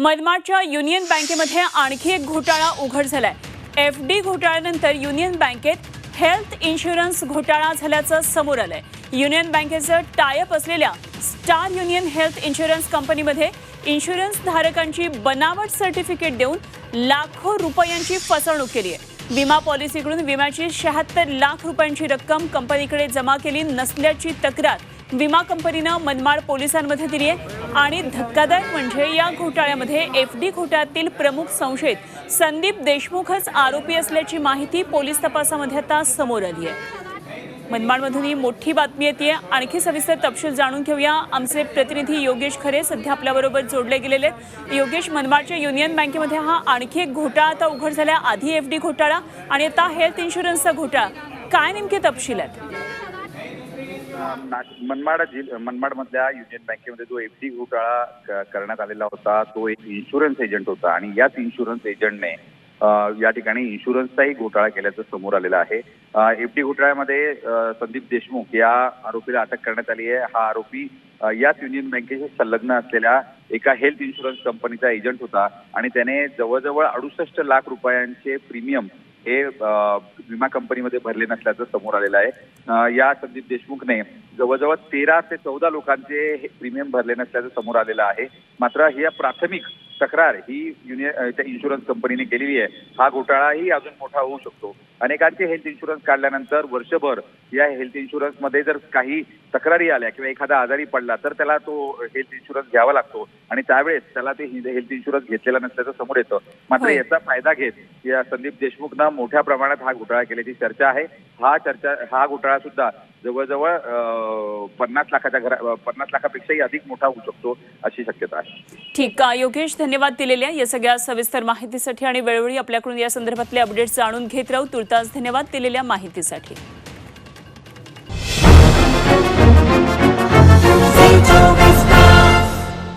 मनमाडच्या union बँकेमध्ये आणखी एक घोटाळा उघड झालाय. एफ डी घोटाळ्यानंतर युनियन बँकेत हेल्थ इन्शुरन्स घोटाळा झाल्याचं समोर आलंय. युनियन बँकेचं टायअप असलेल्या स्टार युनियन हेल्थ इन्शुरन्स कंपनीमध्ये इन्शुरन्स धारकांची बनावट सर्टिफिकेट देऊन लाखो रुपयांची फसवणूक केली आहे विमा पॉलिसीकडून विम्याची शहात्तर लाख रुपयांची रक्कम कंपनीकडे जमा केली नसल्याची तक्रार विमा कंपनीनं मनमाड पोलिसांमध्ये दिली आहे आणि धक्कादायक म्हणजे या घोटाळ्यामध्ये एफ डी घोटाळ्यातील प्रमुख संशयित संदीप देशमुखच आरोपी असल्याची माहिती पोलीस तपासामध्ये आता समोर आली आहे. मनमाडमधून ही मोठी बातमी येते. आणखी सविस्तर तपशील जाणून घेऊया. आमचे प्रतिनिधी योगेश खरे सध्या आपल्याबरोबर जोडले गेलेले आहेत. योगेश मनमाडच्या युनियन बँकेमध्ये हा आणखी एक घोटाळा आता उघड झाला आधी एफ डी घोटाळा आणि आता हेल्थ इन्शुरन्सचा घोटाळा. काय नेमके तपशील आहेत? मनमाड जिल मनमाडमधल्या युनियन बँकेमध्ये जो एफ डी घोटाळा करण्यात आलेला होता तो एक इन्शुरन्स एजंट होता. आणि याच इन्शुरन्स एजंटने या ठिकाणी इन्शुरन्सचाही घोटाळा केल्याचं समोर आलेलं आहे. एफ डी घोटाळ्यामध्ये संदीप देशमुख या आरोपीला अटक करण्यात आली आहे. हा आरोपी याच युनियन बँकेशी संलग्न असलेल्या एका हेल्थ इन्शुरन्स कंपनीचा एजंट होता. आणि त्याने जवळजवळ अडुसष्ट लाख रुपयांचे प्रीमियम हे विमा कंपनीमध्ये भरले नसल्याचं समोर आलेलं आहे. या संदीप देशमुखने जवळजवळ तेरा ते चौदा लोकांचे हे प्रीमियम भरले नसल्याचं समोर आलेलं आहे. मात्र ही प्राथमिक तक्रार ही युनियन त्या इन्शुरन्स कंपनीने केलेली आहे. हा घोटाळाही अजून मोठा होऊ शकतो. अनेकांचे हेल्थ इन्शुरन्स काढल्यानंतर वर्षभर या हेल्थ इन्शुरन्समध्ये जर काही तक्रारी आल्या किंवा एखादा आजारी पडला तर त्याला तो हेल्थ इन्शुरन्स घ्यावा लागतो. आणि त्यावेळेस त्याला ते हेल्थ इन्शुरन्स घेतलेला नसल्याचं समोर येतं. मात्र. याचा फायदा घेत या संदीप देशमुखनं मोठ्या प्रमाणात हा घोटाळा केल्याची चर्चा आहे. हा चर्चा हा घोटाळा सुद्धा जवळजवळ पन्नास लाखाच्या घरा पन्नास लाखापेक्षाही अधिक मोठा होऊ शकतो अशी शक्यता आहे. ठीक आहे योगेश धन्यवाद दिलेल्या या सगळ्या सविस्तर माहितीसाठी आणि वेळोवेळी आपल्याकडून या संदर्भातले अपडेट्स जाणून घेत राहू. तुर्तास धन्यवाद दिलेल्या माहितीसाठी.